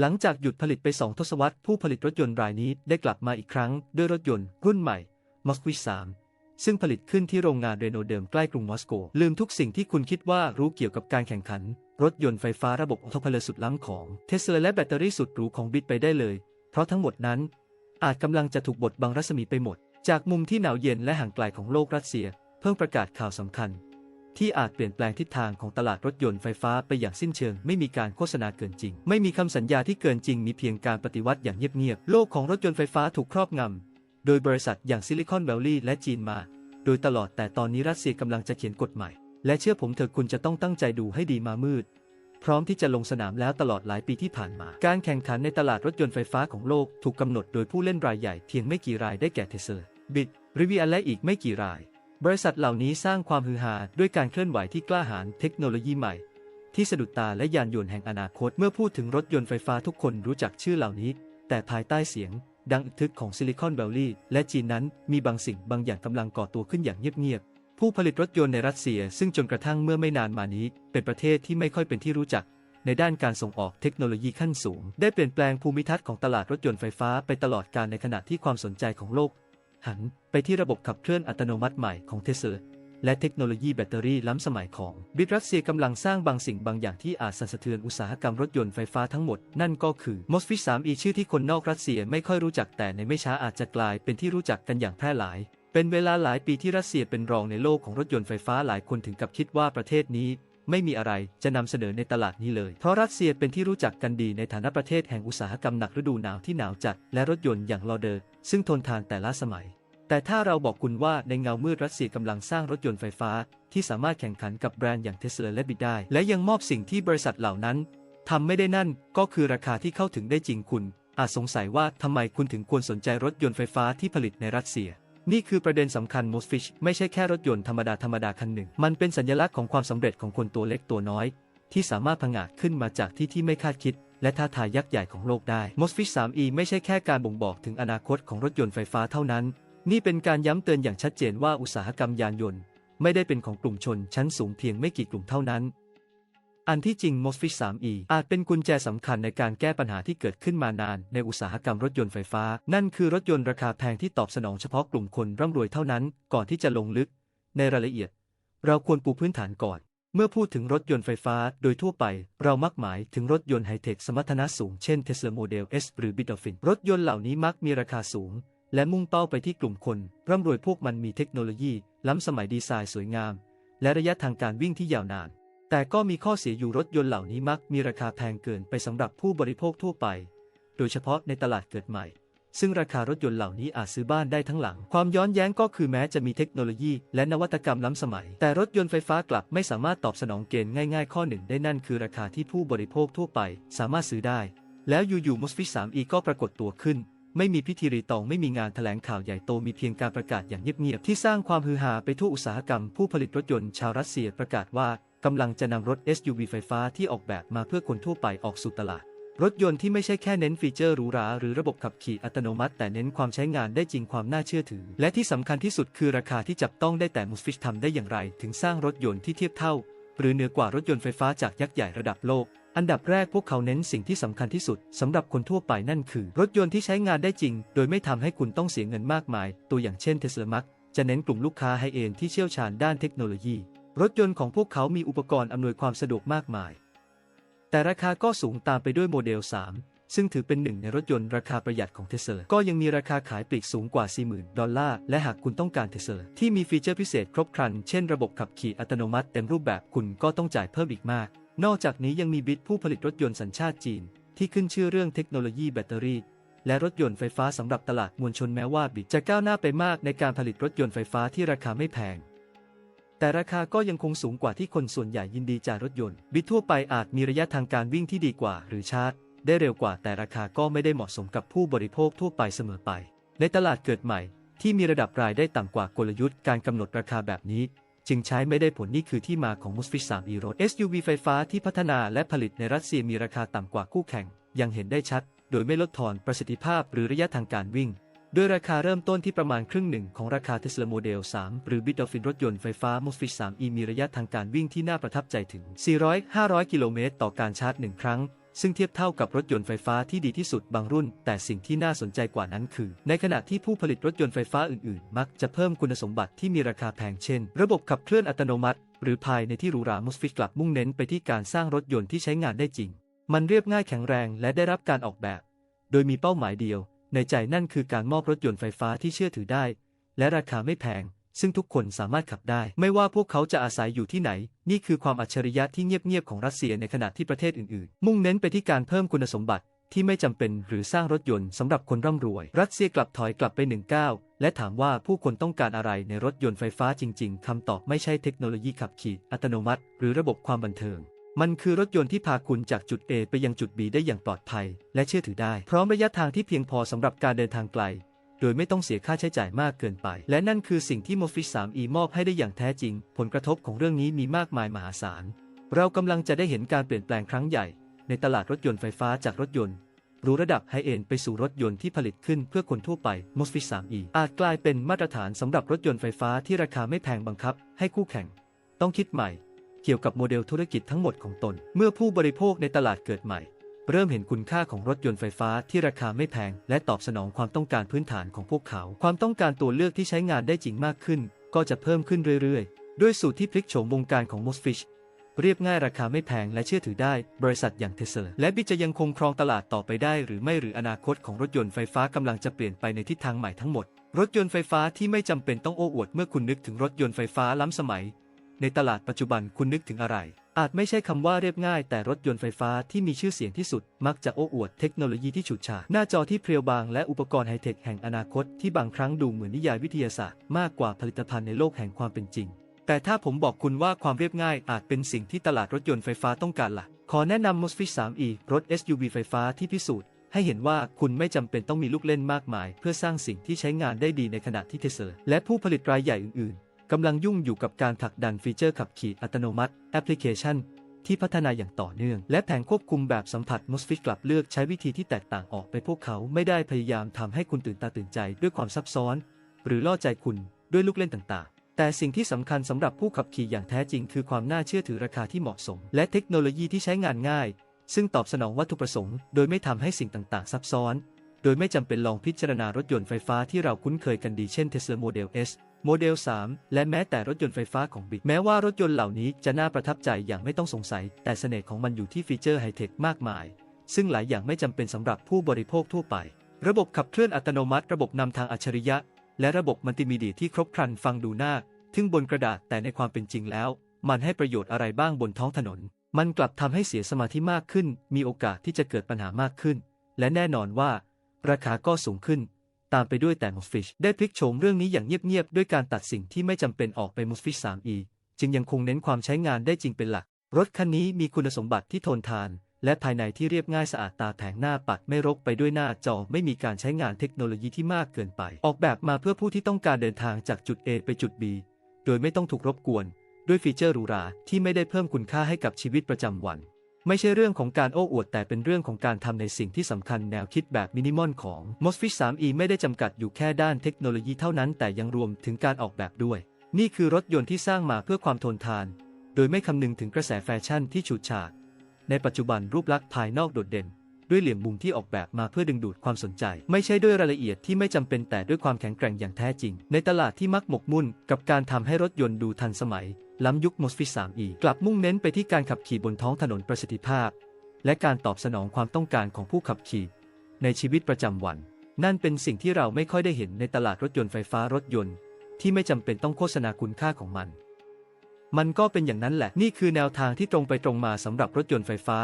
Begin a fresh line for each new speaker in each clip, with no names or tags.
หลังจากหยุดผลิตไปสองทศวรรษผู้ผลิตรถยนต์รายนี้ได้กลับมาอีกครั้งด้วยรถยนต์รุ่นใหม่ m o s q u i 3ซึ่งผลิตขึ้นที่โรงงานเรโนเดิมใกล้กรุงมอสโก ลืมทุกสิ่งที่คุณคิดว่ารู้เกี่ยวกับการแข่งขัน รถยนต์ไฟฟ้าระบบออโตพลสุดล้ำของเทสลาและแบตเตอรี่สุดหรูของบิตไปได้เลย เพราะทั้งหมดนั้น อาจกำลังจะถูกบดบังรัศมีไปหมด จากมุมที่หนาวเย็นและห่างไกลของโลกรัสเซีย เพิ่งประกาศข่าวสำคัญ ที่อาจเปลี่ยนแปลงทิศทางของตลาดรถยนต์ไฟฟ้าไปอย่างสิ้นเชิง ไม่มีการโฆษณาเกินจริง ไม่มีคำสัญญาที่เกินจริง มีเพียงการปฏิวัติอย่างเงียบๆ โลกของรถยนต์ไฟฟ้าถูกครอบงำ โดยบริษัทอย่างซิลิคอนแวลลีย์และจีนมา โดยตลอดแต่ตอนนี้รัสเซียกำลังจะเขียนกฎใหม่ และเชื่อผมเถอะคุณจะต้องตั้งใจดูให้ดีมามืด พร้อมที่จะลงสนามแล้วตลอดหลายปีที่ผ่านมา การแข่งขันในตลาดรถยนต์ไฟฟ้าของโลกถูกกำหนดโดยผู้เล่นรายใหญ่เพียงไม่กี่รายได้แก่เทสลาบิตริวิอันและอีกไม่กี่ราย บริษัทเหล่านี้สร้างความฮือฮาด้วยการเคลื่อนไหวที่กล้าหาญเทคโนโลยีใหม่ ที่สะดุดตาและยานยนต์แห่งอนาคตเมื่อพูดถึงรถยนต์ไฟฟ้าทุกคนรู้จักชื่อเหล่านี้ แต่ภายใต้เสียง ดังอึกทึกของซิลิคอนแวลลีย์และจีนนั้นมีบางสิ่งบางอย่างกำลังก่อตัวขึ้นอย่างเงียบๆผู้ผลิตรถยนต์ในรัสเซีย ซึ่งจนกระทั่งเมื่อไม่นานมานี้ เป็นประเทศที่ไม่ค่อยเป็นที่รู้จัก ในด้านการส่งออกเทคโนโลยีขั้นสูง ได้เปลี่ยนแปลงภูมิทัศน์ของตลาดรถยนต์ไฟฟ้าไปตลอดการในขณะที่ความสนใจของโลก หันไปที่ระบบขับเคลื่อนอัตโนมัติใหม่ของเทสลาและเทคโนโลยีแบตเตอรี่ล้ำสมัยของบิตรัสเซียกำลังสร้างบางสิ่งบางอย่างที่อาจสั่นสะเทือนอุตสาหกรรมรถยนต์ไฟฟ้าทั้งหมด นั่นก็คือ MOSFET 3E ชื่อที่คนนอกรัสเซียไม่ค่อยรู้จักแต่ในไม่ช้าอาจจะกลายเป็นที่รู้จักกันอย่างแพร่หลาย เป็นเวลาหลายปีที่รัสเซียเป็นรองในโลกของรถยนต์ไฟฟ้าหลายคนถึงกับคิดว่าประเทศนี้ ไม่มีอะไรจะนำเสนอในตลาดนี้เลย เพราะรัสเซียเป็นที่รู้จักกันดีในฐานะประเทศแห่งอุตสาหกรรมหนักฤดูหนาวที่หนาวจัด และรถยนต์อย่างลอเดอร์ ซึ่งทนทานแต่ละสมัย แต่ถ้าเราบอกคุณว่าในเงามืดรัสเซียกำลังสร้างรถยนต์ไฟฟ้า ที่สามารถแข่งขันกับแบรนด์อย่างเทสลาและบิดได้ และยังมอบสิ่งที่บริษัทเหล่านั้นทำไม่ได้นั่นก็คือราคาที่เข้าถึงได้จริงคุณ อาจสงสัยว่าทำไมคุณถึงควรสนใจรถยนต์ไฟฟ้าที่ผลิตในรัสเซีย นี่คือประเด็นสำคัญ m o s f i s h ไม่ใช่แค่รถยนต์ธรรมดาธรรมดาคันหนึ่ง มันเป็นสัญลักษณ์ของความสำเร็จของคนตัวเล็กตัวน้อย ที่สามารถผงาดขึ้นมาจากที่ที่ไม่คาดคิด และท้าทายยักษ์ใหญ่ของโลกได้ m o s f i s h 3e ไม่ใช่แค่การบ่งบอกถึงอนาคตของรถยนต์ไฟฟ้าเท่านั้น นี่เป็นการย้ำเตือนอย่างชัดเจนว่าอุตสาหกรรมยานยนต์ ไม่ได้เป็นของกลุ่มชนชั้นสูงเพียงไม่กี่กลุ่มเท่านั้น อันที่จริง MOSFET 3e อาจเป็นกุญแจสำคัญในการแก้ปัญหาที่เกิดขึ้นมานาน ในอุตสาหกรรมรถยนต์ไฟฟ้า นั่นคือรถยนต์ราคาแพงที่ตอบสนองเฉพาะกลุ่มคนร่ำรวยเท่านั้น ก่อนที่จะลงลึก ในรายละเอียด เราควรปูพื้นฐานก่อน เมื่อพูดถึงรถยนต์ไฟฟ้า โดยทั่วไป เรามักหมายถึงรถยนต์ไฮเทคสมรรถนะสูง เช่น Tesla Model S หรือ b i t o f i n รถยนต์เหล่านี้มักมีราคาสูง และมุ่งเป้าไปที่กลุ่มคน ร่ำรวยพวกมันมีเทคโนโลยี ล้ำสมัยดีไซน์สวยงาม และระยะทางการวิ่งที่ยาวนาน แต่ก็มีข้อเสียอยู่รถยนต์เหล่านี้มักมีราคาแพงเกินไปสำหรับผู้บริโภคทั่วไป โดยเฉพาะในตลาดเกิดใหม่ ซึ่งราคารถยนต์เหล่านี้อาจซื้อบ้านได้ทั้งหลัง ความย้อนแย้งก็คือแม้จะมีเทคโนโลยีและนวัตกรรมล้ำสมัย แต่รถยนต์ไฟฟ้ากลับไม่สามารถตอบสนองเกณฑ์ง่ายๆ ข้อหนึ่งได้นั่นคือราคาที่ผู้บริโภคทั่วไป สามารถซื้อได้ แล้วอยู่ๆ MOSFET 3e ก็ปรากฏตัวขึ้นไม่มีพิธีรีตองไม่มีงานแถลงข่าวใหญ่โตมีเพียงการประกาศอย่างเงียบๆที่สร้างความฮือฮาไปทั่วอุตสาหกรรมผู้ผลิตรถยนต์ชาวรัสเซียประกาศว่า กำลังจะนำรถ SUV ไฟฟ้าที่ออกแบบมาเพื่อคนทั่วไปออกสู่ตลาด รถยนต์ที่ไม่ใช่แค่เน้นฟีเจอร์หรูหราหรือระบบขับขี่อัตโนมัติ แต่เน้นความใช้งานได้จริงความน่าเชื่อถือ และที่สำคัญที่สุดคือราคาที่จับต้องได้แต่มุสฟิชทำได้อย่างไร ถึงสร้างรถยนต์ที่เทียบเท่า หรือเหนือกว่ารถยนต์ไฟฟ้าจากยักษ์ใหญ่ระดับโลกอันดับแรกพวกเขาเน้นสิ่งที่สำคัญที่สุดสำหรับคนทั่วไปนั่นคือ รถยนต์ที่ใช้งานได้จริง โดยไม่ทำให้คุณต้องเสียเงินมากมาย ตัวอย่างเช่นเทสลามักจะเน้นกลุ่มลูกค้าไฮเอ็นที่เชี่ยวชาญด้านเทคโนโลยี รถยนต์ของพวกเขามีอุปกรณ์อำนวยความสะดวกมากมาย แต่ราคาก็สูงตามไปด้วยโมเดล 3 ซึ่งถือเป็นหนึ่งในรถยนต์ราคาประหยัดของเทสเลาก็ยังมีราคาขายปลีกสูงกว่า 40,000 ดอลลาร์ และหากคุณต้องการเทสเลาที่มีฟีเจอร์พิเศษครบครัน เช่นระบบขับขี่อัตโนมัติเต็มรูปแบบคุณก็ต้องจ่ายเพิ่มอีกมาก นอกจากนี้ยังมีบิทผู้ผลิตรถยนต์สัญชาติจีน ที่ขึ้นชื่อเรื่องเทคโนโลยีแบตเตอรี่และรถยนต์ไฟฟ้าสำหรับตลาดมวลชนแม้ว่าบิตจะก้าวหน้าไปมากในการผลิตรถยนต์ไฟฟ้าที่ราคาไม่แพง แต่ราคาก็ยังคงสูงกว่าที่คนส่วนใหญ่ยินดีจ่ายรถยนต์ บิตทั่วไปอาจมีระยะทางการวิ่งที่ดีกว่า หรือชาร์จ ได้เร็วกว่าแต่ราคาก็ไม่ได้เหมาะสมกับผู้บริโภคทั่วไปเสมอไป ในตลาดเกิดใหม่ ที่มีระดับรายได้ต่ำกว่ากลยุทธ์การกำหนดราคาแบบนี้ จึงใช้ไม่ได้ผลนี่คือที่มาของ Musfit 3 e รถ SUV ไฟฟ้าที่พัฒนาและผลิตในรัสเซียมีราคาต่ำกว่าคู่แข่ง ยังเห็นได้ชัด โดยไม่ลดทอนประสิทธิภาพหรือระยะทางการวิ่ง โดยราคาเริ่มต้นที่ประมาณครึ่งหนึ่งของราคา Tesla Model 3หรือ b i t o f i n รถยนต์ไฟฟ้า Musfit 3e มีระยะทางการวิ่งที่น่าประทับใจถึง 400-500 กิโลเมตรต่อการชาร์จหนึ่งครั้ง ซึ่งเทียบเท่ากับรถยนต์ไฟฟ้าที่ดีที่สุดบางรุ่น แต่สิ่งที่น่าสนใจกว่านั้นคือ ในขณะที่ผู้ผลิตรถยนต์ไฟฟ้าอื่นๆ มักจะเพิ่มคุณสมบัติที่มีราคาแพงเช่น ระบบขับเคลื่อนอัตโนมัติ หรือภายในที่หรูหรามุสฟิกกลับมุ่งเน้นไปที่การสร้างรถยนต์ที่ใช้งานได้จริง มันเรียบง่ายแข็งแรงและได้รับการออกแบบ โดยมีเป้าหมายเดียว ในใจนั่นคือการมอบรถยนต์ไฟฟ้าที่เชื่อถือได้ และราคาไม่แพง ซึ่งทุกคนสามารถขับได้ ไม่ว่าพวกเขาจะอาศัยอยู่ที่ไหน นี่คือความอัจฉริยะที่เงียบๆของรัสเซียในขณะที่ประเทศอื่นๆ มุ่งเน้นไปที่การเพิ่มคุณสมบัติที่ไม่จำเป็นหรือสร้างรถยนต์สำหรับคนร่ำรวย รัสเซียกลับถอยกลับไปหนึ่งก้าวและถามว่าผู้คนต้องการอะไรในรถยนต์ไฟฟ้าจริง ๆคำตอบไม่ใช่เทคโนโลยีขับขี่อัตโนมัติ หรือระบบความบันเทิง มันคือรถยนต์ที่พาคุณจากจุด A ไปยังจุด B ได้อย่างปลอดภัย และเชื่อถือได้ พร้อมระยะทางที่เพียงพอสำหรับการเดินทางไกล โดยไม่ต้องเสียค่าใช้จ่ายมากเกินไป และนั่นคือสิ่งที่ m o f i 3e มอบให้ได้อย่างแท้จริง ผลกระทบของเรื่องนี้มีมากมายมหาศาล เรากำลังจะได้เห็นการเปลี่ยนแปลงครั้งใหญ่ ในตลาดรถยนต์ไฟฟ้าจากรถยนต์รูระดับไฮเอ็นไปสู่รถยนต์ที่ผลิตขึ้นเพื่อคนทั่วไป m o s f e t 3e อาจกลายเป็นมาตรฐานสำหรับรถยนต์ไฟฟ้าที่ราคาไม่แพงบังคับ ให้คู่แข่ง ต้องคิดใหม่ เกี่ยวกับโมเดลธุรกิจทั้งหมดของตน เมื่อผู้บริโภคในตลาดเกิดใหม่ เริ่มเห็นคุณค่าของรถยนต์ไฟฟ้าที่ราคาไม่แพง และตอบสนองความต้องการพื้นฐานของพวกเขา ความต้องการตัวเลือกที่ใช้งานได้จริงมากขึ้น ก็จะเพิ่มขึ้นเรื่อยๆ ด้วยสูตรที่พลิกโฉมวงการของ m o s f i t เรียบง่ายราคาไม่แพงและเชื่อถือได้ บริษัทอย่างเทสลาและบิจะยังคงครองตลาดต่อไปได้หรือไม่หรืออนาคตของรถยนต์ไฟฟ้ากำลังจะเปลี่ยนไปในทิศทางใหม่ทั้งหมด รถยนต์ไฟฟ้าที่ไม่จำเป็นต้องโอ้อวดเมื่อคุณนึกถึงรถยนต์ไฟฟ้าล้ำสมัย ในตลาดปัจจุบันคุณนึกถึงอะไร อาจไม่ใช่คำว่าเรียบง่ายแต่รถยนต์ไฟฟ้าที่มีชื่อเสียงที่สุด มักจะโอ้อวดเทคโนโลยีที่ฉูดฉาดหน้าจอที่เพรียวบางและอุปกรณ์ไฮเทคแห่งอนาคตที่บางครั้งดูเหมือนนิยายวิทยาศาสตร์มากกว่าผลิตภัณฑ์ในโลกแห่งความเป็นจริง แต่ถ้าผมบอกคุณว่าความเรียบง่ายอาจเป็นสิ่งที่ตลาดรถยนต์ไฟฟ้าต้องการละ่ะ ขอแนะนำ Mosfet 3e รถ SUV ไฟฟ้าที่พิสูจน์ให้เห็นว่าคุณไม่จำเป็นต้องมีลูกเล่นมากมาย เพื่อสร้างสิ่งที่ใช้งานได้ดีในขณะที่เทสลาและผู้ผลิตรายใหญ่อื่นๆ กำลังยุ่งอยู่กับการผลักดันฟีเจอร์ขับขี่อัตโนมัติแอปพลิเคชัน ที่พัฒนาอย่างต่อเนื่อง และแผงควบคุมแบบสัมผัส Mosfet กลับเลือกใช้วิธีที่แตกต่างออกไปพวกเขาไม่ได้พยายามทำให้คุณตื่นตาตื่นใจด้วยความซับซ้อน หรือล่อใจคุณด้วยลูกเล่นต่างๆ แต่สิ่งที่สำคัญสำหรับผู้ขับขี่อย่างแท้จริง คือความน่าเชื่อถือราคาที่เหมาะสม และเทคโนโลยีที่ใช้งานง่าย ซึ่งตอบสนองวัตถุประสงค์ โดยไม่ทำให้สิ่งต่างๆ ซับซ้อน โดยไม่จำเป็นลองพิจารณารถยนต์ไฟฟ้าที่เราคุ้นเคยกันดีเช่น Tesla Model S โมเดล 3 และแม้แต่รถยนต์ไฟฟ้าของบิ๊กแม้ว่ารถยนต์เหล่านี้จะน่าประทับใจอย่างไม่ต้องสงสัย แต่เสน่ห์ของมันอยู่ที่ฟีเจอร์ไฮเทคมากมาย ซึ่งหลายอย่างไม่จำเป็นสำหรับผู้บริโภคทั่วไป ระบบขับเคลื่อนอัตโนมัติ ระบบนำทางอัจฉริยะ และระบบมัลติมีเดียที่ครบครันฟังดูน่าทึ่งบนกระดาษแต่ในความเป็นจริงแล้ว มันให้ประโยชน์อะไรบ้างบนท้องถนน มันกลับทำให้เสียสมาธิมากขึ้น มีโอกาสที่จะเกิดปัญหามากขึ้น และแน่นอนว่า ราคาก็สูงขึ้น ตามไปด้วยแต่มอฟฟิชได้พลิกโฉมเรื่องนี้อย่างเงียบๆ ด้วยการตัดสิ่งที่ไม่จำเป็นออกไปมอฟฟิช 3e จึงยังคงเน้นความใช้งานได้จริงเป็นหลัก รถคันนี้มีคุณสมบัติที่ทนทาน และภายในที่เรียบง่ายสะอาดตาแผงหน้าปัดไม่รกไปด้วยหน้าจอไม่มีการใช้งานเทคโนโลยีที่มากเกินไป ออกแบบมาเพื่อผู้ที่ต้องการเดินทางจากจุด A ไปจุด B โดยไม่ต้องถูกรบกวน ด้วยฟีเจอร์หรูหราที่ไม่ได้เพิ่มคุณค่าให้กับชีวิตประจำวัน ไม่ใช่เรื่องของการโอ้อวด แต่เป็นเรื่องของการทำในสิ่งที่สำคัญแนวคิดแบบมินิมอลของ Mosfet 3e ไม่ได้จำกัดอยู่แค่ด้านเทคโนโลยีเท่านั้น แต่ยังรวมถึงการออกแบบด้วย นี่คือรถยนต์ที่สร้างมาเพื่อความทนทาน โดยไม่คำนึงถึงกระแสแฟชั่นที่ฉูดฉาดในปัจจุบันรูปลักษณ์ภายนอกโดดเด่น ด้วยเหลี่ยมมุมที่ออกแบบมาเพื่อดึงดูดความสนใจ ไม่ใช่ด้วยรายละเอียดที่ไม่จำเป็นแต่ด้วยความแข็งแกร่งอย่างแท้จริง ในตลาดที่มักหมกมุ่นกับการทำให้รถยนต์ดูทันสมัย ล้ำยุค Mosfet 3e กลับมุ่งเน้นไปที่การขับขี่บนท้องถนนประสิทธิภาพ และการตอบสนองความต้องการของผู้ขับขี่ ในชีวิตประจำวัน นั่นเป็นสิ่งที่เราไม่ค่อยได้เห็นในตลาดรถยนต์ไฟฟ้ารถยนต์ ที่ไม่จำเป็นต้องโฆษณาคุณค่าของมัน มันก็เป็นอย่างนั้นแหละนี่คือแนวทางที่ตรงไปตรงมาสำหรับรถยนต์ไฟฟ้า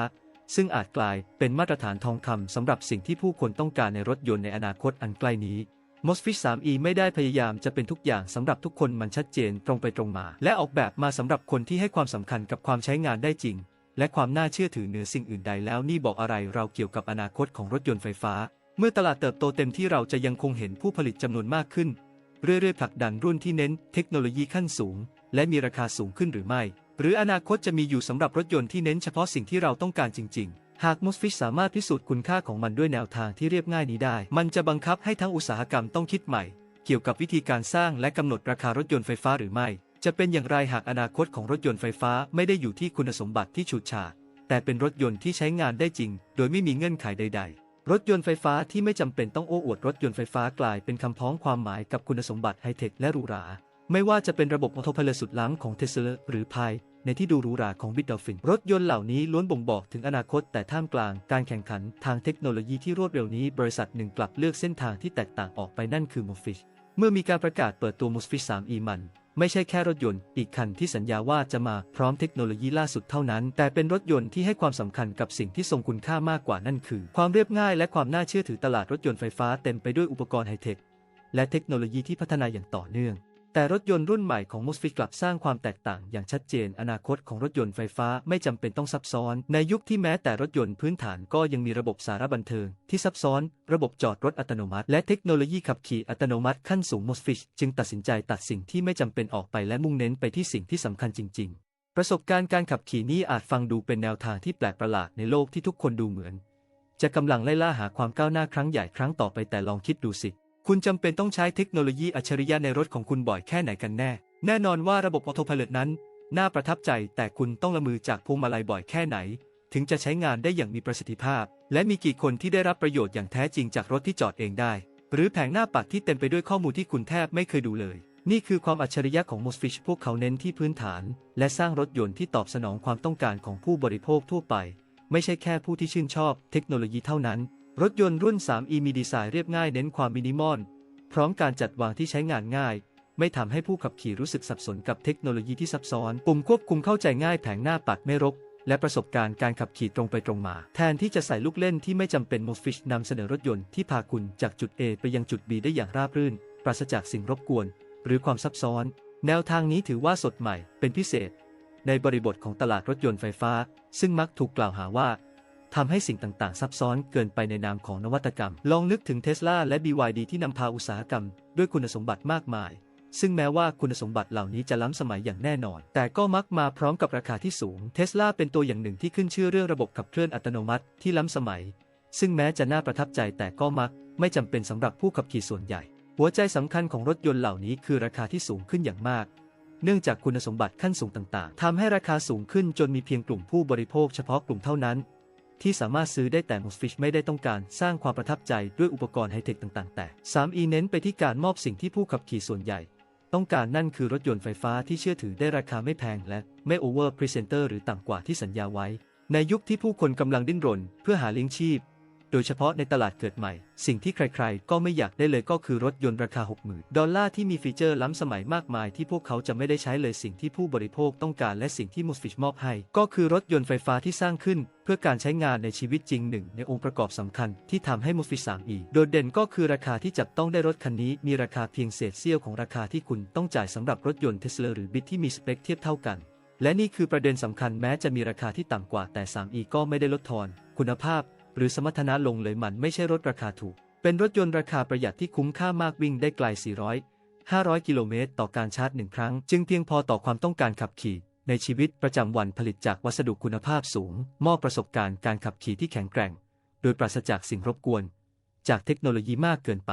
ซึ่งอาจกลายเป็นมาตรฐานทองคำสำหรับสิ่งที่ผู้คนต้องการในรถยนต์ในอนาคตอันใกล้นี้ Mosfet 3e ไม่ได้พยายามจะเป็นทุกอย่างสำหรับทุกคนมันชัดเจนตรงไปตรงมา และออกแบบมาสำหรับคนที่ให้ความสำคัญกับความใช้งานได้จริง และความน่าเชื่อถือเหนือสิ่งอื่นใดแล้วนี่บอกอะไรเราเกี่ยวกับอนาคตของรถยนต์ไฟฟ้า เมื่อตลาดเติบโตเต็มที่เราจะยังคงเห็นผู้ผลิตจำนวนมากขึ้น เรื่อยๆผลักดันรุ่นที่เน้นเทคโนโลยีขั้นสูง และมีราคาสูงขึ้นหรือไม่ หรืออนาคตจะมีอยู่สำหรับรถยนต์ที่เน้นเฉพาะสิ่งที่เราต้องการจริง ๆหาก Mosfet สามารถพิสูจน์คุณค่าของมันด้วยแนวทางที่เรียบง่ายนี้ได้ มันจะบังคับให้ทั้งอุตสาหกรรมต้องคิดใหม่ เกี่ยวกับวิธีการสร้างและกำหนดราคารถยนต์ไฟฟ้าหรือไม่ จะเป็นอย่างไรหากอนาคตของรถยนต์ไฟฟ้าไม่ได้อยู่ที่คุณสมบัติที่ฉูดฉาดแต่เป็นรถยนต์ที่ใช้งานได้จริง โดยไม่มีเงื่อนไขใด ๆ รถยนต์ไฟฟ้าที่ไม่จำเป็นต้องโอ้อวดรถยนต์ไฟฟ้ากลายเป็นคำพ้องความหมายกับคุณสมบัติไฮเทคและหรูหรา ไม่ว่าจะเป็นระบบออโตพลสุดล้ำของเทสลาหรือพาย ในที่ดูหรูหราของบิดดอฟฟิน รถยนต์เหล่านี้ล้วนบ่งบอกถึงอนาคตแต่ท่ามกลางการแข่งขันทางเทคโนโลยีที่รวดเร็วนี้ บริษัทหนึ่งกลับเลือกเส้นทางที่แตกต่างออกไปนั่นคือ m o f i s h เมื่อมีการประกาศเปิดตัว m o f i s h 3e มันไม่ใช่แค่รถยนต์อีกคันที่สัญญาว่าจะมาพร้อมเทคโนโลยีล่าสุดเท่านั้น แต่เป็นรถยนต์ที่ให้ความสำคัญกับสิ่งที่ทรงคุณค่ามากกว่านั่นคือ ความเรียบง่ายและความน่าเชื่อถือตลาดรถยนต์ไฟฟ้าเต็มไปด้วยอุปกรณ์ไฮเทคและเทคโนโลยีที่พัฒนาอย่างต่อเนื่อง แต่รถยนต์รุ่นใหม่ของ m o s f i t กลับสร้างความแตกต่างอย่างชัดเจน อนาคตของรถยนต์ไฟฟ้าไม่จำเป็นต้องซับซ้อน ในยุคที่แม้แต่รถยนต์พื้นฐานก็ยังมีระบบสารบันเทิงที่ซับซ้อน ระบบจอดรถอัตโนมัติ และเทคโนโลยีขับขี่อัตโนมัติขั้นสูง m o s f i t จึงตัดสินใจตัดสิ่งที่ไม่จำเป็นออกไปและมุ่งเน้นไปที่สิ่งที่สำคัญจริง ๆ ประสบการณ์การขับขี่นี้อาจฟังดูเป็นแนวทางที่แปลกประหลาดในโลกที่ทุกคนดูเหมือน จะกำลังไล่ล่าหาความก้าวหน้าครั้งใหญ่ครั้งต่อไปแต่ลองคิดดูสิ คุณจำเป็นต้องใช้เทคโนโลยีอัจฉริยะในรถของคุณบ่อยแค่ไหนกันแน่ แน่นอนว่าระบบออโตพ l o t นั้น น่าประทับใจแต่คุณต้องละมือจากพวงมาลัยบ่อยแค่ไหน ถึงจะใช้งานได้อย่างมีประสิทธิภาพ และมีกี่คนที่ได้รับประโยชน์อย่างแท้จริงจากรถที่จอดเองได้ หรือแผงหน้าปัดที่เต็มไปด้วยข้อมูลที่คุณแทบไม่เคยดูเลย นี่คือความอัจฉริยะของ m o s f i s h พวกเขาเน้นที่พื้นฐาน และสร้างรถยนต์ที่ตอบสนองความต้องการของผู้บริโภคทั่วไป ไม่ใช่แค่ผู้ที่ชื่นชอบ เทคโนโลยีเท่านั้น รถยนต์รุ่น 3e มีดีไซน์เรียบง่ายเน้นความมินิมอล พร้อมการจัดวางที่ใช้งานง่าย ไม่ทำให้ผู้ขับขี่รู้สึกสับสนกับเทคโนโลยีที่ซับซ้อน ปุ่มควบคุมเข้าใจง่ายแผงหน้าปัดไม่รก และประสบการณ์การขับขี่ตรงไปตรงมา แทนที่จะใส่ลูกเล่นที่ไม่จำเป็น m o f i s h นำเสนอรถยนต์ที่พาคุณจากจุด A ไปยังจุด B ได้อย่างราบรื่น ปราศจากสิ่งรบกวน หรือความซับซ้อน แนวทางนี้ถือว่าสดใหม่เป็นพิเศษ ในบริบทของตลาดรถยนต์ไฟฟ้า ซึ่งมักถูกกล่าวหาว่า ทำให้สิ่งต่างๆ ซับซ้อนเกินไปในนามของนวัตกรรม ลองนึกถึงเท s l a และ BYD ที่นำพาอุตสาหกรรม ด้วยคุณสมบัติมากมาย ซึ่งแม้ว่าคุณสมบัติเหล่านี้จะล้ำสมัยอย่างแน่นอน แต่ก็มักมาพร้อมกับราคาที่สูง เท s l a เป็นตัวอย่างหนึ่งที่ขึ้นชื่อเรื่องระบบขับเคลื่อนอัตโนมัติที่ล้ำสมัย ซึ่งแม้จะน่าประทับใจแต่ก็มักไม่จำเป็นสำหรับผู้ขับขี่ส่วนใหญ่ หัวใจสำคัญของรถยนต์เหล่านี้คือราคาที่สูงขึ้นอย่างมากเนื่องจากคุณสมบัติขั้นสูงต่างๆ ทำให้ราคาสูงขึ้นจนมีเพียงกลุ่มผู้บริโภคเฉพาะกลุ่มเท่านั้น ที่สามารถซื้อได้แต่ m o s f i s h ไม่ได้ต้องการสร้างความประทับใจด้วยอุปกรณ์ไฮเทคต่างๆ แต่ 3e เน้นไปที่การมอบสิ่งที่ผู้ขับขี่ส่วนใหญ่ ต้องการนั่นคือรถยนต์ไฟฟ้าที่เชื่อถือได้ราคาไม่แพงและไม่โอเวอร์พรีเซนเตอร์หรือต่ำกว่าที่สัญญาไว้ ในยุคที่ผู้คนกำลังดิ้นรน เพื่อหาเลี้ยงชีพ โดยเฉพาะในตลาดเกิดใหม่ สิ่งที่ใครๆ ก็ไม่อยากได้เลยก็คือรถยนต์ราคา 60,000 ดอลลาร์ที่มีฟีเจอร์ล้ำสมัยมากมายที่พวกเขาจะไม่ได้ใช้เลยสิ่งที่ผู้บริโภคต้องการและสิ่งที่ m o s f i s h มอบให้ ก็คือรถยนต์ไฟฟ้าที่สร้างขึ้น เพื่อการใช้งานในชีวิตจริงหนึ่ง ในองค์ประกอบสำคัญที่ทำให้ m o s f i s h 3e โดดเด่นก็คือราคาที่จับต้องได้รถคันนี้ มีราคาเพียงเศษเสี้ยวของราคาที่คุณต้องจ่ายสำหรับรถยนต์เทสลาหรือบิทที่มีสเปคเทียบเท่ากันและนี่คือประเด็นสำคัญแม้จะมีราคาที่ต่ำกว่าแต่ 3e ก็ไม่ได้ลดทอน คุณภาพ หรือสมรรถนะลงเลยมันไม่ใช่รถราคาถูก เป็นรถยนต์ราคาประหยัดที่คุ้มค่ามากวิ่งได้ไกล 400 500 กิโลเมตรต่อการชาร์จหนึ่งครั้ง จึงเพียงพอต่อความต้องการขับขี่ ในชีวิตประจำวันผลิตจากวัสดุคุณภาพสูง มอบประสบการณ์การขับขี่ที่แข็งแกร่ง โดยปราศจากสิ่งรบกวน จากเทคโนโลยีมากเกินไป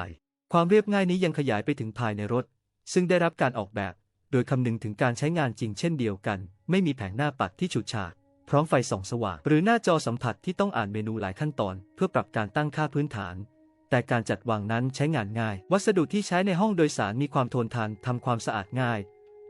ความเรียบง่ายนี้ยังขยายไปถึงภายในรถ ซึ่งได้รับการออกแบบ โดยคำนึงถึงการใช้งานจริงเช่นเดียวกัน ไม่มีแผงหน้าปัดที่ฉูดฉาด พร้อมไฟส่องสว่าง หรือหน้าจอสัมผัสที่ต้องอ่านเมนูหลายขั้นตอน เพื่อปรับการตั้งค่าพื้นฐาน แต่การจัดวางนั้นใช้งานง่าย วัสดุที่ใช้ในห้องโดยสารมีความทนทานทำความสะอาดง่าย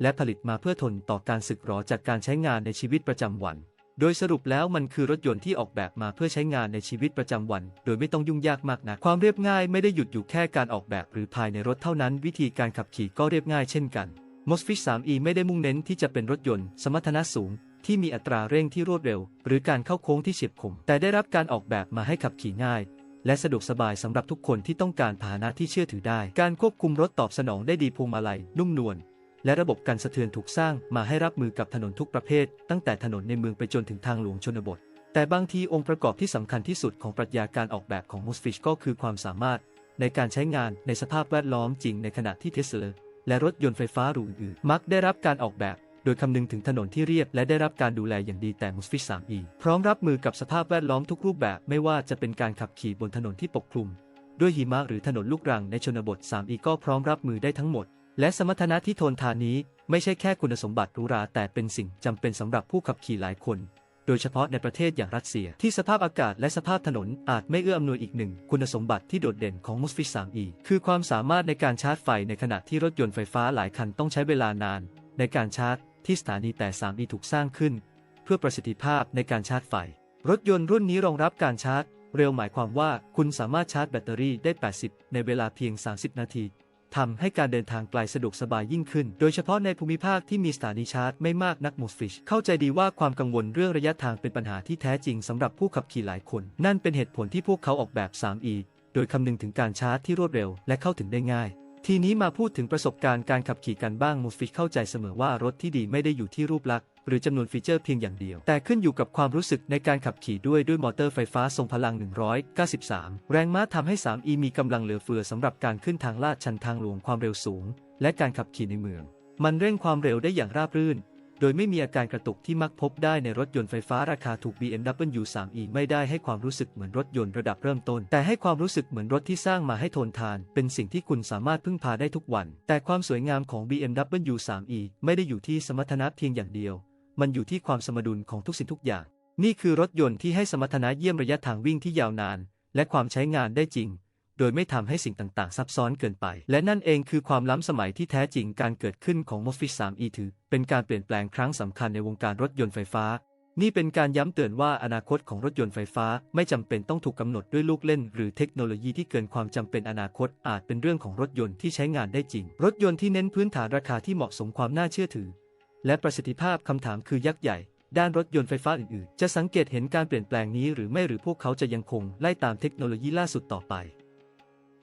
และผลิตมาเพื่อทนต่อการสึกหรอจากการใช้งานในชีวิตประจำวัน โดยสรุปแล้วมันคือรถยนต์ที่ออกแบบมาเพื่อใช้งานในชีวิตประจำวัน โดยไม่ต้องยุ่งยากมากนะความเรียบง่ายไม่ได้หยุดอยู่แค่การออกแบบหรือภายในรถเท่านั้น วิธีการขับขี่ก็เรียบง่ายเช่นกัน m o s f i t 3e ไม่ได้มุ่งเน้นที่จะเป็นรถยนต์สมรรถนะสูง ที่มีอัตราเร่งที่รวดเร็ว หรือการเข้าโค้งที่เฉียบคม แต่ได้รับการออกแบบมาให้ขับขี่ง่าย และสะดวกสบายสำหรับทุกคนที่ต้องการพาหนะที่เชื่อถือได้ การควบคุมรถตอบสนองได้ดีพวงมาลัยนุ่มนวลและระบบการสะเทือนถูกสร้างมาให้รับมือกับถนนทุกประเภท ตั้งแต่ถนนในเมืองไปจนถึงทางหลวงชนบท แต่บางทีองค์ประกอบที่สำคัญที่สุดของปรัชญาการออกแบบของ m o s f i s h ก็คือความสามารถ ในการใช้งานในสภาพแวดล้อมจริงในขณะที่เทสลาและรถยนต์ไฟฟ้าหรูอื่นๆมักได้รับการออกแบบ โดยคำนึงถึงถนนที่เรียบและได้รับการดูแลอย่างดีแต่ m o s f i t 3e พร้อมรับมือกับสภาพแวดล้อมทุกรูปแบบไม่ว่าจะเป็นการขับขี่บนถนนที่ปกคลุม ด้วยหิมะหรือถนนลูกรังในชนบท 3e ก็พร้อมรับมือได้ทั้งหมด และสมรรถนะที่ทนทานนี้ไม่ใช่แค่คุณสมบัติหรูหราแต่เป็นสิ่งจำเป็นสำหรับผู้ขับขี่หลายคน โดยเฉพาะในประเทศอย่างรัสเซีย ที่สภาพอากาศและสภาพถนนอาจไม่เอื้ออำนวยอีกหนึ่ง คุณสมบัติที่โดดเด่นของมุสฟิช 3e คือความสามารถในการชาร์จไฟในขณะที่รถยนต์ไฟฟ้าหลายคันต้องใช้เวลานาน ในการชาร์จ ที่สถานีแต่ 3e ถูกสร้างขึ้น เพื่อประสิทธิภาพในการชาร์จไฟ รถยนต์รุ่นนี้รองรับการชาร์จ เร็วหมายความว่าคุณสามารถชาร์จแบตเตอรี่ได้ 80 ในเวลาเพียง 30 นาทีทำให้การเดินทางไกลสะดวกสบายยิ่งขึ้น โดยเฉพาะในภูมิภาคที่มีสถานีชาร์จไม่มากนักมูสฟิช เข้าใจดีว่าความกังวลเรื่องระยะทางเป็นปัญหาที่แท้จริงสำหรับผู้ขับขี่หลายคน นั่นเป็นเหตุผลที่พวกเขาออกแบบ 3e โดยคำนึงถึงการชาร์จที่รวดเร็วและเข้าถึงได้ง่าย ทีนี้มาพูดถึงประสบการณ์การขับขี่กันบ้างมูฟิเข้าใจเสมอว่ารถที่ดีไม่ได้อยู่ที่รูปลักษณ์หรือจำนวนฟีเจอร์เพียงอย่างเดียว แต่ขึ้นอยู่กับความรู้สึกในการขับขี่ด้วยด้วยมอเตอร์ไฟฟ้าทรงพลัง 193 แรงม้าทำให้ 3e มีกำลังเหลือเฟือสำหรับการขึ้นทางลาดชันทางหลวงความเร็วสูง และการขับขี่ในเมือง มันเร่งความเร็วได้อย่างราบรื่น โดยไม่มีอาการกระตุกที่มักพบได้ในรถยนต์ไฟฟ้าราคาถูก BMW 3e ไม่ได้ให้ความรู้สึกเหมือนรถยนต์ระดับเริ่มต้น แต่ให้ความรู้สึกเหมือนรถที่สร้างมาให้ทนทาน เป็นสิ่งที่คุณสามารถพึ่งพาได้ทุกวัน แต่ความสวยงามของ BMW 3e ไม่ได้อยู่ที่สมรรถนะเพียงอย่างเดียว มันอยู่ที่ความสมดุลของทุกสิ่งทุกอย่าง นี่คือรถยนต์ที่ให้สมรรถนะเยี่ยมระยะทางวิ่งที่ยาวนาน และความใช้งานได้จริง โดยไม่ทำให้สิ่งต่างๆ ซับซ้อนเกินไป และนั่นเองคือความล้ำสมัยที่แท้จริงการเกิดขึ้นของ m o f i 3e ถือ เป็นการเปลี่ยนแปลงครั้งสำคัญในวงการรถยนต์ไฟฟ้า นี่เป็นการย้ำเตือนว่าอนาคตของรถยนต์ไฟฟ้าไม่จำเป็นต้องถูกกำหนดด้วยลูกเล่น หรือเทคโนโลยีที่เกินความจำเป็นอนาคตอาจเป็นเรื่องของรถยนต์ที่ใช้งานได้จริง รถยนต์ที่เน้นพื้นฐานราคาที่เหมาะสมความน่าเชื่อถือ และประสิทธิภาพคำถามคือยักษ์ใหญ่ด้านรถยนต์ไฟฟ้าอื่นๆ จะสังเกตเห็นการเปลี่ยนแปลงนี้หรือไม่หรือพวกเขาจะยังคงไล่ตามเทคโนโลยีล่าสุดต่อไป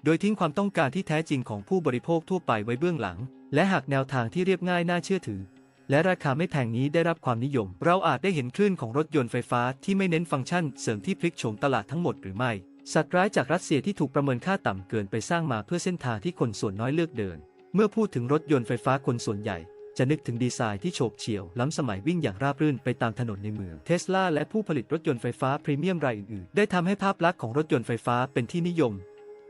โดยทิ้งความต้องการที่แท้จริงของผู้บริโภคทั่วไปไว้เบื้องหลัง และหากแนวทางที่เรียบง่ายน่าเชื่อถือ และราคาไม่แพงนี้ได้รับความนิยม เราอาจได้เห็นคลื่นของรถยนต์ไฟฟ้าที่ไม่เน้นฟังก์ชันเสริมที่พลิกโฉมตลาดทั้งหมดหรือไม่ สัตว์ร้ายจากรัสเซียที่ถูกประเมินค่าต่ำเกินไปสร้างมาเพื่อเส้นทางที่คนส่วนน้อยเลือกเดิน เมื่อพูดถึงรถยนต์ไฟฟ้าคนส่วนใหญ่จะนึกถึงดีไซน์ที่โฉบเฉี่ยว ล้ำสมัยวิ่งอย่างราบรื่นไปตามถนนในเมือง เทสลาและผู้ผลิตรถยนต์ไฟฟ้าพรีเมียมรายอื่นๆ ได้ทำให้ภาพลักษณ์ของรถยนต์ไฟฟ้าเป็นที่นิยม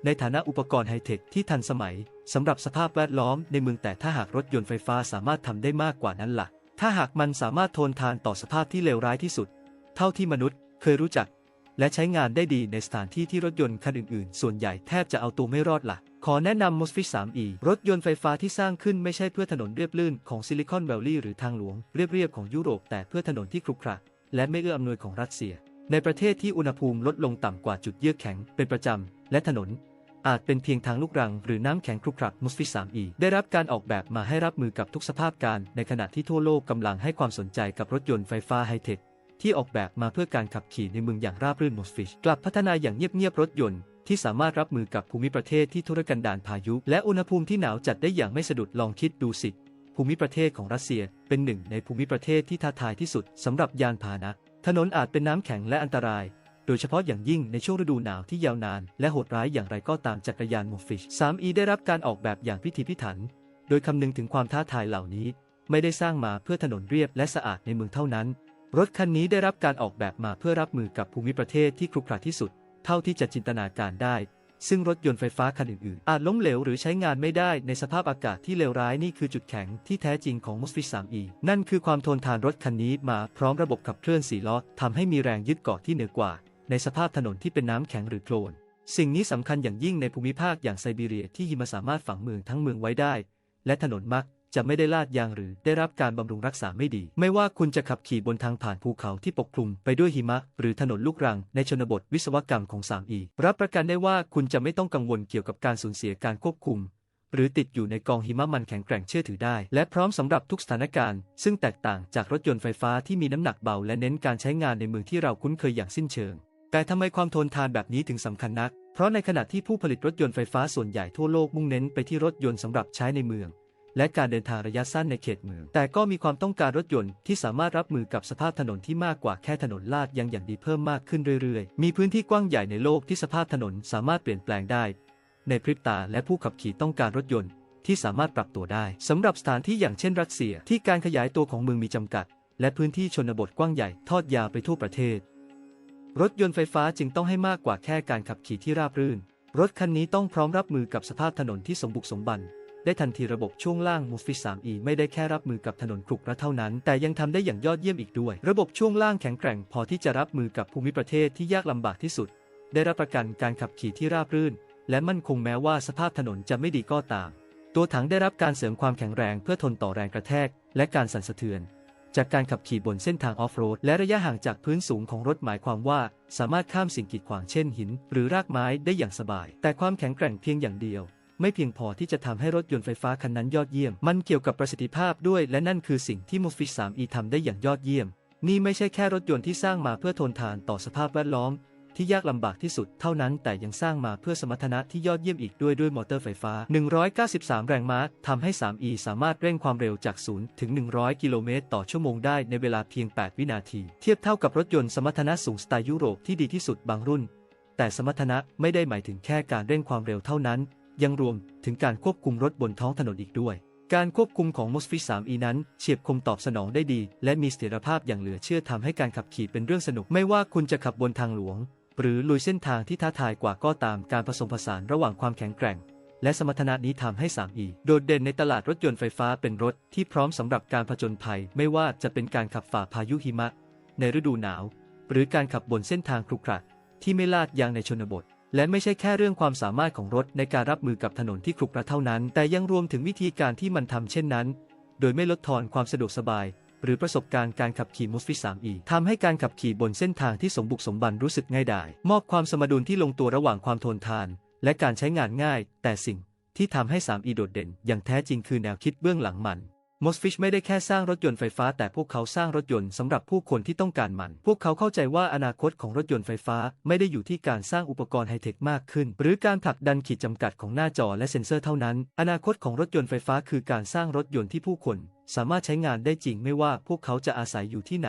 ในฐานะอุปกรณ์ไฮเทคที่ทันสมัยสำหรับสภาพแวดล้อมในเมืองแต่ถ้าหากรถยนต์ไฟฟ้าสามารถทำได้มากกว่านั้นล่ะ ถ้าหากมันสามารถทนทานต่อสภาพที่เลวร้ายที่สุด เท่าที่มนุษย์เคยรู้จัก และใช้งานได้ดีในสถานที่ที่รถยนต์คันอื่นๆ ส่วนใหญ่แทบจะเอาตัวไม่รอดล่ะ ขอแนะนำ Mosfet 3e รถยนต์ไฟฟ้าที่สร้างขึ้นไม่ใช่เพื่อถนนเรียบลื่นของซิลิคอนแวลลีย์หรือทางหลวงเรียบๆของยุโรปแต่เพื่อถนนที่ครุขระและไม่เอื้ออำนวยของรัสเซีย ในประเทศที่อุณหภูมิลดลงต่ำกว่าจุดเยือกแข็งเป็นประจำและถนน อาจเป็นเพียงทางลูกรังหรือน้ำแข็งครุขระมุสฟิส 3e ได้รับการออกแบบมาให้รับมือกับทุกสภาพการ ในขณะที่ทั่วโลกกำลังให้ความสนใจกับรถยนต์ไฟฟ้าไฮเทคที่ออกแบบมาเพื่อการขับขี่ในเมืองอย่างราบรื่นมอสฟิชกลับพัฒนาอย่างเงียบๆรถยนต์ที่สามารถรับมือกับภูมิประเทศที่ทุรกันดารพายุ และอุณหภูมิที่หนาวจัดได้อย่างไม่สะดุดลองคิดดูสิ ภูมิประเทศของรัสเซียเป็นหนึ่งในภูมิประเทศที่ท้าทายที่สุดสำหรับยานพาหนะ ถนนอาจเป็นน้ำแข็งและอันตราย โดยเฉพาะอย่างยิ่งในช่วงฤดูหนาวที่ยาวนาน และโหดร้ายอย่างไรก็ตามจักรยานโมฟิช 3e ได้รับการออกแบบอย่างพิถีพิถัน โดยคำนึงถึงความท้าทายเหล่านี้ ไม่ได้สร้างมาเพื่อถนนเรียบและสะอาดในเมืองเท่านั้น รถคันนี้ได้รับการออกแบบมาเพื่อรับมือกับภูมิประเทศที่ครุขระที่สุด เท่าที่จะจินตนาการได้ ซึ่งรถยนต์ไฟฟ้าคันอื่นๆ อาจล้มเหลวหรือใช้งานไม่ได้ในสภาพอากาศที่เลวร้ายนี่คือจุดแข็งที่แท้จริงของ m o s f e t 3e นั่นคือความทนทานรถคันนี้มาพร้อมระบบขับเคลื่อน4ล้อทำให้มีแรงยึดเกาะที่เหนือกว่า ในสภาพถนนที่เป็นน้ำแข็งหรือโคลน สิ่งนี้สำคัญอย่างยิ่งในภูมิภาคอย่างไซบีเรียที่หิมะสามารถฝังเมืองทั้งเมืองไว้ได้ และถนนมักจะไม่ได้ลาดยางหรือได้รับการบำรุงรักษาไม่ดี ไม่ว่าคุณจะขับขี่บนทางผ่านภูเขาที่ปกคลุมไปด้วยหิมะ หรือถนนลูกรังในชนบทวิศวกรรมของ 3e รับประกันได้ว่าคุณจะไม่ต้องกังวลเกี่ยวกับการสูญเสียการควบคุม หรือติดอยู่ในกองหิมะมันแข็งแกร่งเชื่อถือได้ และพร้อมสำหรับทุกสถานการณ์ ซึ่งแตกต่างจากรถยนต์ไฟฟ้าที่มีน้ำหนักเบาและเน้นการใช้งานในเมืองที่เราคุ้นเคยอย่างสิ้นเชิง แต่ทำไมความทนทานแบบนี้ถึงสำคัญนัก เพราะในขณะที่ผู้ผลิตรถยนต์ไฟฟ้าส่วนใหญ่ทั่วโลกมุ่งเน้นไปที่รถยนต์สำหรับใช้ในเมือง และการเดินทางระยะสั้นในเขตเมือง แต่ก็มีความต้องการรถยนต์ที่สามารถรับมือกับสภาพถนนที่มากกว่าแค่ถนนลาดยังอย่างดีเพิ่มมากขึ้นเรื่อยๆ มีพื้นที่กว้างใหญ่ในโลกที่สภาพถนนสามารถเปลี่ยนแปลงได้ ในพริบตาและผู้ขับขี่ต้องการรถยนต์ที่สามารถปรับตัวได้สำหรับสถานที่อย่างเช่นรัสเซียที่การขยายตัวของเมืองมีจำกัด และพื้นที่ชนบทกว้างใหญ่ทอดยาวไปทั่วประเทศ รถยนต์ไฟฟ้าจึงต้องให้มากกว่าแค่การขับขี่ที่ราบรื่น รถคันนี้ต้องพร้อมรับมือกับสภาพถนนที่สมบุกสมบัน ได้ทันทีระบบช่วงล่าง m o f i 3e ไม่ได้แค่รับมือกับถนนครุขระเท่านั้น แต่ยังทำได้อย่างยอดเยี่ยมอีกด้วย ระบบช่วงล่างแข็งแกร่งพอที่จะรับมือกับภูมิประเทศที่ยากลำบากที่สุด ได้รับประกันการขับขี่ที่ราบรื่น และมั่นคงแม้ว่าสภาพถนนจะไม่ดีก็ตาม ตัวถังได้รับการเสริมความแข็งแรงเพื่อทนต่อแรงกระแทก และการสั่นสะเทือน จากการขับขี่บนเส้นทางออฟโรดและระยะห่างจากพื้นสูงของรถหมายความว่า สามารถข้ามสิ่งกีดขวางเช่นหิน หรือรากไม้ได้อย่างสบาย แต่ความแข็งแกร่งเพียงอย่างเดียว ไม่เพียงพอที่จะทำให้รถยนต์ไฟฟ้าคันนั้นยอดเยี่ยม มันเกี่ยวกับประสิทธิภาพด้วย และนั่นคือสิ่งที่ m o f i 3e ทำได้อย่างยอดเยี่ยม นี่ไม่ใช่แค่รถยนต์ที่สร้างมาเพื่อทนทานต่อสภาพแวดล้อม ที่ยากลำบากที่สุดเท่านั้นแต่ยังสร้างมาเพื่อสมรรถนะที่ยอดเยี่ยมอีกด้วยด้วยมอเตอร์ไฟฟ้า 193 แรงม้าทำให้ 3e สามารถเร่งความเร็วจาก 0 ถึง 100 กิโลเมตรต่อชั่วโมงได้ในเวลาเพียง 8 วินาที เทียบเท่ากับรถยนต์สมรรถนะสูงสไตล์ยุโรปที่ดีที่สุดบางรุ่น แต่สมรรถนะไม่ได้หมายถึงแค่การเร่งความเร็วเท่านั้น ยังรวมถึงการควบคุมรถบนท้องถนนอีกด้วยการควบคุมของ m o s f i 3e นั้น เฉียบคมตอบสนองได้ดี และมีเสถียรภาพอย่างเหลือเชื่อทำให้การขับขี่เป็นเรื่องสนุก ไม่ว่าคุณจะขับบนทางหลวง หรือลุยเส้นทางที่ท้าทายกว่าก็ตามการผสมผสานระหว่างความแข็งแกร่ง และสมรรถนะนี้ทำให้ 3e โดดเด่นในตลาดรถยนต์ไฟฟ้าเป็นรถที่พร้อมสำหรับการผจญภัย ไม่ว่าจะเป็นการขับฝ่าพายุหิมะ ในฤดูหนาว หรือการขับบนเส้นทางครุขระที่ไม่ลาดยางในชนบท และไม่ใช่แค่เรื่องความสามารถของรถในการรับมือกับถนนที่ครุขระเท่านั้น แต่ยังรวมถึงวิธีการที่มันทำเช่นนั้น โดยไม่ลดทอนความสะดวกสบาย หรือประสบการณ์การขับขี่มุฟฟิ 3e ทำให้การขับขี่บนเส้นทางที่สมบุกสมบันรู้สึกง่ายดาย มอบความสมดุลที่ลงตัวระหว่างความทนทาน และการใช้งานง่าย แต่สิ่งที่ทำให้ 3e โดดเด่น อย่างแท้จริงคือแนวคิดเบื้องหลังมัน มอสฟิชไม่ได้แค่สร้างรถยนต์ไฟฟ้า แต่พวกเขาสร้างรถยนต์สำหรับผู้คนที่ต้องการมัน พวกเขาเข้าใจว่าอนาคตของรถยนต์ไฟฟ้าไม่ได้อยู่ที่การสร้างอุปกรณ์ไฮเทคมากขึ้น หรือการผลักดันขีดจำกัดของหน้าจอและเซ็นเซอร์เท่านั้น อนาคตของรถยนต์ไฟฟ้าคือการสร้างรถยนต์ที่ผู้คน สามารถใช้งานได้จริงไม่ว่าพวกเขาจะอาศัยอยู่ที่ไหน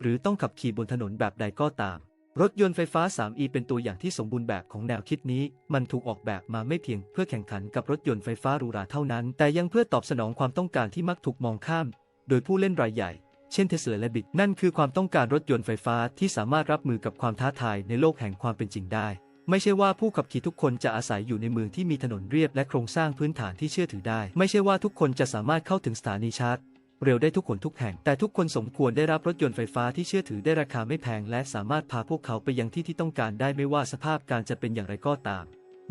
หรือต้องขับขี่บนถนนแบบใดก็ตาม รถยนต์ไฟฟ้า 3e เป็นตัวอย่างที่สมบูรณ์แบบของแนวคิดนี้ มันถูกออกแบบมาไม่เพียงเพื่อแข่งขันกับรถยนต์ไฟฟ้าหรูหราเท่านั้น แต่ยังเพื่อตอบสนองความต้องการที่มักถูกมองข้าม โดยผู้เล่นรายใหญ่ เช่นเทสลาและบิตนั่นคือความต้องการรถยนต์ไฟฟ้าที่สามารถรับมือกับความท้าทายในโลกแห่งความเป็นจริงได้ ไม่ใช่ว่าผู้ขับขี่ทุกคนจะอาศัยอยู่ในเมืองที่มีถนนเรียบและโครงสร้างพื้นฐานที่เชื่อถือได้ ไม่ใช่ว่าทุกคนจะสามารถเข้าถึงสถานีชาร์จ เร็วได้ทุกคนทุกแห่ง แต่ทุกคนสมควรได้รับรถยนต์ไฟฟ้าที่เชื่อถือได้ราคาไม่แพง และสามารถพาพวกเขาไปยังที่ที่ต้องการได้ไม่ว่าสภาพการจะเป็นอย่างไรก็ตาม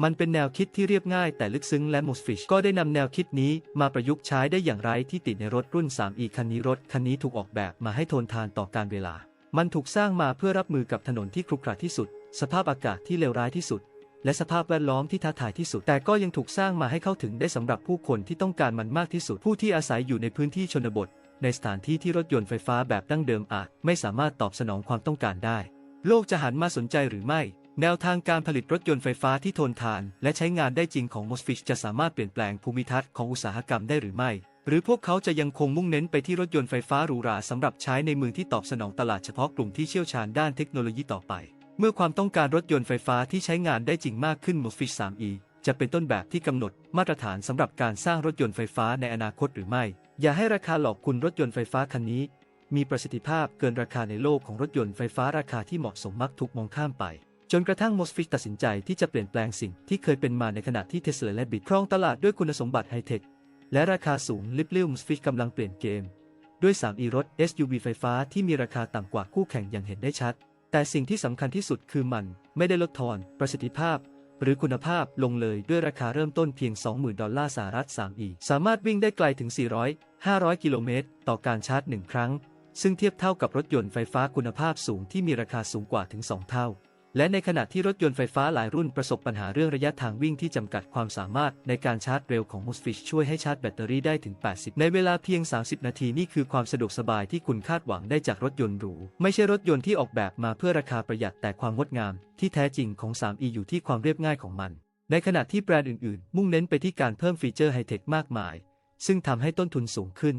มันเป็นแนวคิดที่เรียบง่ายแต่ลึกซึ้งและม o สฟิชก็ได้นำแนวคิดนี้มาประยุกต์ใช้ได้อย่างไรที่ติดในรถรุ่น 3e คันนี้รถคันนี้ถูกออกแบบมาให้ทนทานต่อการเวลา มันถูกสร้างมาเพื่อรับมือกับถนนที่ครุขระที่สุด สภาพอากาศที่เลวร้ายที่สุด และสภาพแวดล้อมที่ท้าทายที่สุด แต่ก็ยังถูกสร้างมาให้เข้าถึงได้สำหรับผู้คนที่ต้องการมันมากที่สุด ผู้ที่อาศัยอยู่ในพื้นที่ชนบท ในสถานที่ที่รถยนต์ไฟฟ้าแบบดั้งเดิมอาจ ไม่สามารถตอบสนองความต้องการได้ โลกจะหันมาสนใจหรือไม่ แนวทางการผลิตรถยนต์ไฟฟ้าที่ทนทาน และใช้งานได้จริงของ m o s f i t จะสามารถเปลี่ยนแปลงภูมิทัศน์ของอุตสาหกรรมได้หรือไม่ หรือพวกเขาจะยังคงมุ่งเน้นไปที่รถยนต์ไฟฟ้าหรูหราสำหรับใช้ในเมืองที่ตอบสนองตลาดเฉพาะกลุ่มที่เชี่ยวชาญด้านเทคโนโลยีต่อไป เมื่อความต้องการรถยนต์ไฟฟ้าที่ใช้งานได้จริงมากขึ้น m o s f i t 3e จะเป็นต้นแบบที่กำหนดมาตรฐานสำหรับการสร้างรถยนต์ไฟฟ้าในอนาคตหรือไม่ อย่าให้ราคาหลอกคุณรถยนต์ไฟฟ้าคันนี้ มีประสิทธิภาพเกินราคาในโลกของรถยนต์ไฟฟ้าราคาที่เหมาะสมมักถูกมองข้ามไป จนกระทั่ง m o s f i t ตัดสินใจที่จะเปลี่ยนแปลงสิ่งที่เคยเป็นมาในขณะที่เทสลาและบิตครองตลาดด้วยคุณสมบัติไฮเทคและราคาสูงลิบลิว m o s f i t กำลังเปลี่ยนเกม ด้วย 3e รถ SUV ไฟฟ้าที่มีราคาต่ำกว่าคู่แข่งอย่างเห็นได้ชัด แต่สิ่งที่สำคัญที่สุดคือมันไม่ได้ลดทอนประสิทธิภาพ หรือคุณภาพลงเลยด้วยราคาเริ่มต้นเพียง 20,000 ดอลลาร์สหรัฐ 3e สามารถวิ่งได้ไกลถึง 400 500 กิโลเมตร ต่อการชาร์จ 1 ครั้ง ซึ่งเทียบเท่ากับรถยนต์ไฟฟ้าคุณภาพสูงที่มีราคาสูงกว่าถึง 2 เท่า และในขณะที่รถยนต์ไฟฟ้าหลายรุ่นประสบปัญหาเรื่องระยะทางวิ่งที่จำกัดความสามารถในการชาร์จเร็วของ m o s f i t ช่วยให้ชาร์จแบตเตอรี่ได้ถึง 80 ในเวลาเพียง 30 นาทีนี่คือความสะดวกสบายที่คุณคาดหวังได้จากรถยนต์หรู ไม่ใช่รถยนต์ที่ออกแบบมาเพื่อราคาประหยัดแต่ความงดงาม ที่แท้จริงของ 3e อยู่ที่ความเรียบง่ายของมัน ในขณะที่แบรนด์อื่นๆ มุ่งเน้นไปที่การเพิ่มฟีเจอร์ไฮเทคมากมาย ซึ่งทำให้ต้นทุนสูงขึ้น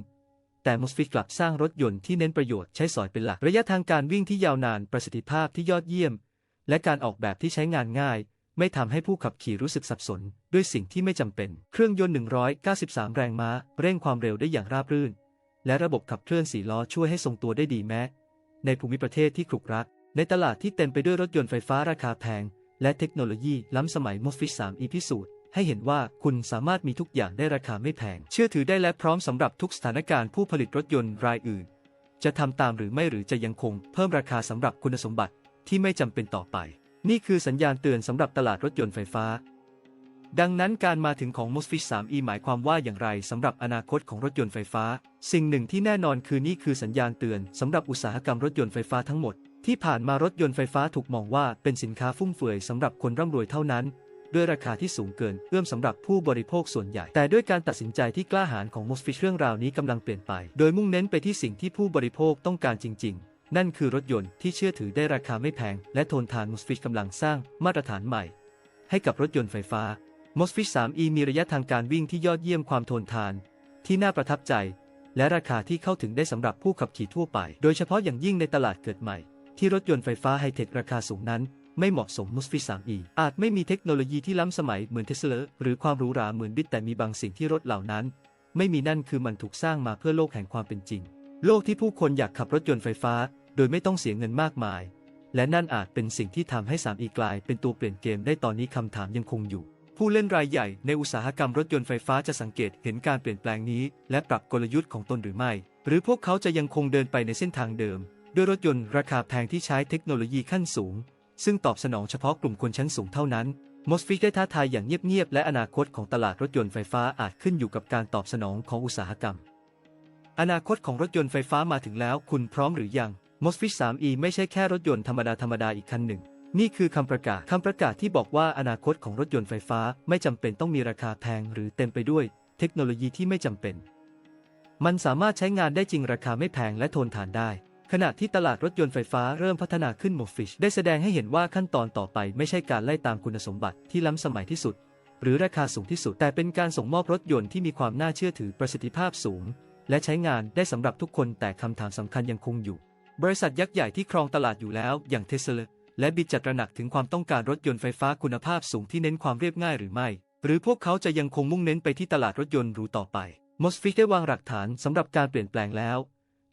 แต่ m o s f i t กลับสร้างรถยนต์ที่เน้นประโยชน์ใช้สอยเป็นหลักระยะทางการวิ่งที่ยาวนานประสิทธิภาพที่ยอดเยี่ยม และการออกแบบที่ใช้งานง่าย ไม่ทำให้ผู้ขับขี่รู้สึกสับสน ด้วยสิ่งที่ไม่จำเป็น เครื่องยนต์ 193 แรงม้า เร่งความเร็วได้อย่างราบรื่น และระบบขับเคลื่อน4ล้อช่วยให้ทรงตัวได้ดีแม้ ในภูมิประเทศที่ขรุกรัก ในตลาดที่เต็มไปด้วยรถยนต์ไฟฟ้าราคาแพง และเทคโนโลยีล้ำสมัย m o s f i t 3e พิสูจน์ให้เห็นว่าคุณสามารถมีทุกอย่างได้ราคาไม่แพง เชื่อถือได้และพร้อมสำหรับทุกสถานการณ์ผู้ผลิตรถยนต์รายอื่น จะทำตามหรือไม่หรือจะยังคงเพิ่มราคาสำหรับคุณสมบัติ ที่ไม่จำเป็นต่อไป นี่คือสัญญาณเตือนสำหรับตลาดรถยนต์ไฟฟ้า ดังนั้นการมาถึงของ MOSFET 3E หมายความว่าอย่างไรสำหรับอนาคตของรถยนต์ไฟฟ้า สิ่งหนึ่งที่แน่นอนคือนี่คือสัญญาณเตือนสำหรับอุตสาหกรรมรถยนต์ไฟฟ้าทั้งหมด ที่ผ่านมารถยนต์ไฟฟ้าถูกมองว่าเป็นสินค้าฟุ่มเฟือยสำหรับคนร่ำรวยเท่านั้นด้วยราคาที่สูงเกินเอื้อมสำหรับผู้บริโภคส่วนใหญ่ แต่ด้วยการตัดสินใจที่กล้าหาญของ MOSFET เรื่องราวนี้กำลังเปลี่ยนไป โดยมุ่งเน้นไปที่สิ่งที่ผู้บริโภคต้องการจริง ๆ นั่นคือรถยนต์ที่เชื่อถือได้ราคาไม่แพง และทนทาน MOSFET กำลังสร้างมาตรฐานใหม่ ให้กับรถยนต์ไฟฟ้า MOSFET 3E มีระยะทางการวิ่งที่ยอดเยี่ยมความทนทาน ที่น่าประทับใจ และราคาที่เข้าถึงได้สำหรับผู้ขับขี่ทั่วไป โดยเฉพาะอย่างยิ่งในตลาดเกิดใหม่ ที่รถยนต์ไฟฟ้าไฮเทคราคาสูงนั้น ไม่เหมาะสม MOSFET 3E อาจไม่มีเทคโนโลยีที่ล้ำสมัยเหมือนเทสลาหรือความหรูหราเหมือนบิตแต่มีบางสิ่งที่รถเหล่านั้น ไม่มีนั่นคือมันถูกสร้างมาเพื่อโลกแห่งความเป็นจริง โลกที่ผู้คนอยากขับรถยนต์ไฟฟ้า โดยไม่ต้องเสียเงินมากมาย และนั่นอาจเป็นสิ่งที่ทำให้ 3E กลายเป็นตัวเปลี่ยนเกมได้ตอนนี้คำถามยังคงอยู่ ผู้เล่นรายใหญ่ในอุตสาหกรรมรถยนต์ไฟฟ้าจะสังเกตเห็นการเปลี่ยนแปลงนี้ และปรับกลยุทธ์ของตนหรือไม่ หรือพวกเขาจะยังคงเดินไปในเส้นทางเดิม ด้วยรถยนต์ราคาแพงที่ใช้เทคโนโลยีขั้นสูง ซึ่งตอบสนองเฉพาะกลุ่มคนชั้นสูงเท่านั้น MOSFET ได้ท้าทายอย่างเงียบๆและอนาคตของตลาดรถยนต์ไฟฟ้าอาจขึ้นอยู่กับการตอบสนองของอุตสาหกรรม อนาคตของรถยนต์ไฟฟ้ามาถึงแล้วคุณพร้อมหรือยัง MOSFET 3E ไม่ใช่แค่รถยนต์ธรรมดาธรรมดาอีกคันหนึ่ง นี่คือคำประกาศคำประกาศที่บอกว่าอนาคตของรถยนต์ไฟฟ้าไม่จำเป็นต้องมีราคาแพงหรือเต็มไปด้วย เทคโนโลยีที่ไม่จำเป็น มันสามารถใช้งานได้จริงราคาไม่แพงและทนทานได้ขณะที่ตลาดรถยนต์ไฟฟ้าเริ่มพัฒนาขึ้น MOSFET ได้แสดงให้เห็นว่าขั้นตอนต่อไปไม่ใช่การไล่ตามคุณสมบัติที่ล้ำสมัยที่สุด หรือราคาสูงที่สุดแต่เป็นการส่งมอบรถยนต์ที่มีความน่าเชื่อถือประสิทธิภาพสูง และใช้งานได้สำหรับทุกคนแต่คำถามสำคัญยังคงอยู่ บริษัทยักษ์ใหญ่ที่ครองตลาดอยู่แล้วอย่างเทสลาและบิดจัดตระหนักถึงความต้องการรถยนต์ไฟฟ้าคุณภาพสูงที่เน้นความเรียบง่ายหรือไม่ หรือพวกเขาจะยังคงมุ่งเน้นไปที่ตลาดรถยนต์หรูต่อไป MOSFET ได้วางหลักฐานสำหรับการเปลี่ยนแปลงแล้ว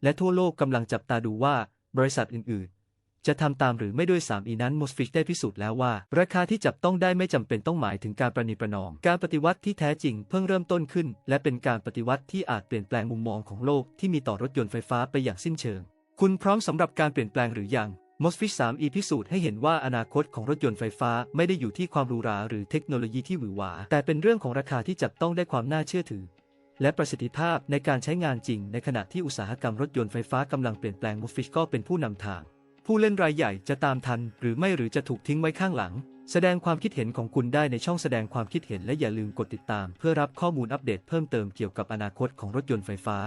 และทั่วโลกกำลังจับตาดูว่าบริษัทอื่นๆ จะทำตามหรือไม่ด้วย 3E นั้น MOSFET ได้พิสูจน์แล้วว่า ราคาที่จับต้องได้ไม่จำเป็นต้องหมายถึงการประนีประนอม การปฏิวัติที่แท้จริงเพิ่งเริ่มต้นขึ้น และเป็นการปฏิวัติที่อาจเปลี่ยนแปลงมุมมองของโลกที่มีต่อรถยนต์ไฟฟ้าไปอย่างสิ้นเชิง คุณพร้อมสำหรับการเปลี่ยนแปลงหรือยัง MOSFET 3E พิสูจน์ให้เห็นว่าอนาคตของรถยนต์ไฟฟ้าไม่ได้อยู่ที่ความรูหราหรือเทคโนโลยีที่หวือหวา แต่เป็นเรื่องของราคาที่จับต้องได้ความน่าเชื่อถือ และประสิทธิภาพในการใช้งานจริง ในขณะที่อุตสาหกรรมรถยนต์ไฟฟ้ากำลังเปลี่ยนแปลง MOSFET ก็เป็นผู้นำทาง ผู้เล่นรายใหญ่จะตามทัน หรือไม่หรือจะถูกทิ้งไว้ข้างหลัง แสดงความคิดเห็นของคุณได้ในช่องแสดงความคิดเห็นและอย่าลืมกดติดตาม เพื่อรับข้อมูลอัปเดตเพิ่มเติมเกี่ยวกับอนาคตของรถยนต์ไฟฟ้า